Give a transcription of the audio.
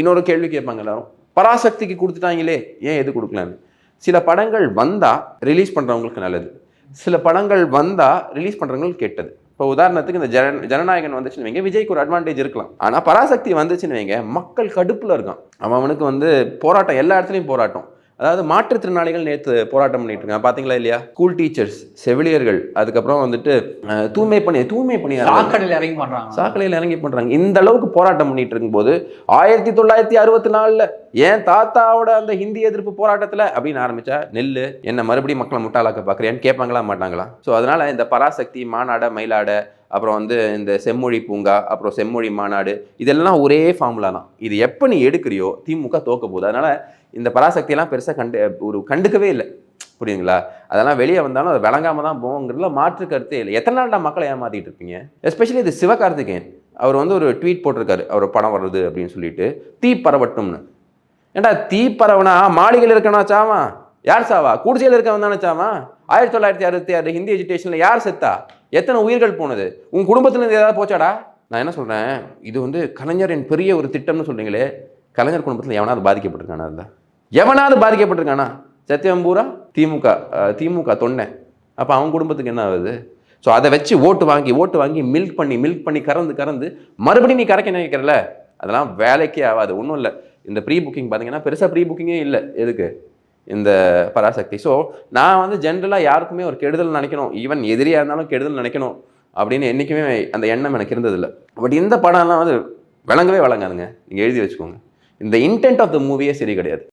இன்னொரு கேள்வி கேட்பாங்க எல்லாரும். பராசக்திக்கு கொடுத்துட்டாங்களே ஏன் எது கொடுக்கலான்னு? சில படங்கள் வந்தால் ரிலீஸ் பண்ணுறவங்களுக்கு நல்லது. சில படங்கள் வந்தால் ரிலீஸ் பண்ணுறவங்களுக்கு கெட்டது. இப்போ உதாரணத்துக்கு இந்த ஜன ஜனநாயகன் வந்துச்சுன்னு வைங்க விஜய்க்கு ஒரு அட்வான்டேஜ் இருக்கலாம். ஆனால் பராசக்தி வந்துச்சுன்னு வைங்க மக்கள் கடுப்பில் இருக்கான். அவன் அவனுக்கு வந்து போராட்டம் எல்லா இடத்துலையும் போராட்டம். அதாவது மாற்றுத்திறனாளிகள் நேற்று போராட்டம் பண்ணிட்டு இருக்காங்க பாத்தீங்களா இல்லையா? ஸ்கூல் டீச்சர்ஸ் செவிலியர்கள் அதுக்கப்புறம் வந்துட்டு தூய்மை பணி தூய்மை பணியாளர்கள் சாக்கடையில் இறங்கி பண்றாங்க. சாக்கடையில் இறங்கி பண்றாங்க. இந்த அளவுக்கு போராட்டம் பண்ணிட்டு இருக்கும்போது ஆயிரத்தி தொள்ளாயிரத்தி அறுபத்தி நாலுல ஏன் தாத்தாவோட அந்த ஹிந்தி எதிர்ப்பு போராட்டத்துல அப்படின்னு ஆரம்பிச்சா நெல்லு என்ன மறுபடியும் மக்களை முட்டாளாக்க பாக்குறியான்னு கேட்பாங்களா மாட்டாங்களா? ஸோ அதனால இந்த பராசக்தி மாநாட மயிலாட அப்புறம் வந்து இந்த செம்மொழி பூங்கா அப்புறம் செம்மொழி மாநாடு இதெல்லாம் ஒரே ஃபார்முலா தான். இது எப்போ நீ எடுக்கிறியோ திமுக தோக்க போகுது. அதனால இந்த பராசக்தியெல்லாம் பெருசாக கண்டு ஒரு கண்டுக்கவே இல்லை. புரியுதுங்களா? அதெல்லாம் வெளியே வந்தாலும் அது விளங்காம தான் போங்கிறதுல மாற்று கருத்தே இல்லை. எத்தனை நாள்டா மக்களை ஏமாற்றிட்டு இருப்பீங்க? எஸ்பெஷலி இது சிவகார்த்திகேயன். அவர் வந்து ஒரு ட்வீட் போட்டிருக்காரு. அவர் படம் வருது அப்படின்னு சொல்லிட்டு தீ பரவட்டும்னு. ஏன்டா தீ பரவனா மாளிகையில் இருக்கனா சாவான் யார் சாவா? குடிசையில் இருக்கவன் தானே சாவா? ஆயிரத்தி தொள்ளாயிரத்தி அறுபத்தி ஆறு ஹிந்தி எஜுகேஷனில் யார் செத்தா? எத்தனை உயிர்கள் போனது? உன் குடும்பத்தில் இருந்து ஏதாவது போச்சாடா? நான் என்ன சொல்கிறேன் இது வந்து கலைஞரின் பெரிய ஒரு திட்டம்னு சொல்கிறீங்களே கலைஞர் குடும்பத்தில் எவனாவது பாதிக்கப்பட்டிருக்கானா அதுல? எவனாவது பாதிக்கப்பட்டிருக்கானா? சத்தியம்பூரா திமுக திமுக தொண்டை. அப்போ அவன் குடும்பத்துக்கு என்ன ஆகுது? ஸோ அதை வச்சு ஓட்டு வாங்கி ஓட்டு வாங்கி மில்க் பண்ணி மில்க் பண்ணி கறந்து கறந்து மறுபடியும் நீ கரைக்க நினைக்கிறல அதெல்லாம் வேலைக்கே ஆகாது ஒன்றும் இல்லை. இந்த ப்ரீ புக்கிங் பார்த்தீங்கன்னா பெருசாக ப்ரீ புக்கிங்கே இல்லை எதுக்கு? இந்த பராசக்தி. ஸோ நான் வந்து ஜென்ரலாக யாருக்குமே ஒரு கெடுதல் நினைக்கணும். ஈவன் எதிரியாக இருந்தாலும் கெடுதல் நினைக்கணும் அப்படின்னு என்றைக்குமே அந்த எண்ணம் எனக்கு இருந்ததில்லை. பட் இந்த படம்லாம் வந்து விளங்கவே விளங்காதுங்க. நீங்கள் எழுதி வச்சுக்கோங்க. இந்த இன்டென்ட் ஆஃப் த மூவியே சரி கிடையாது.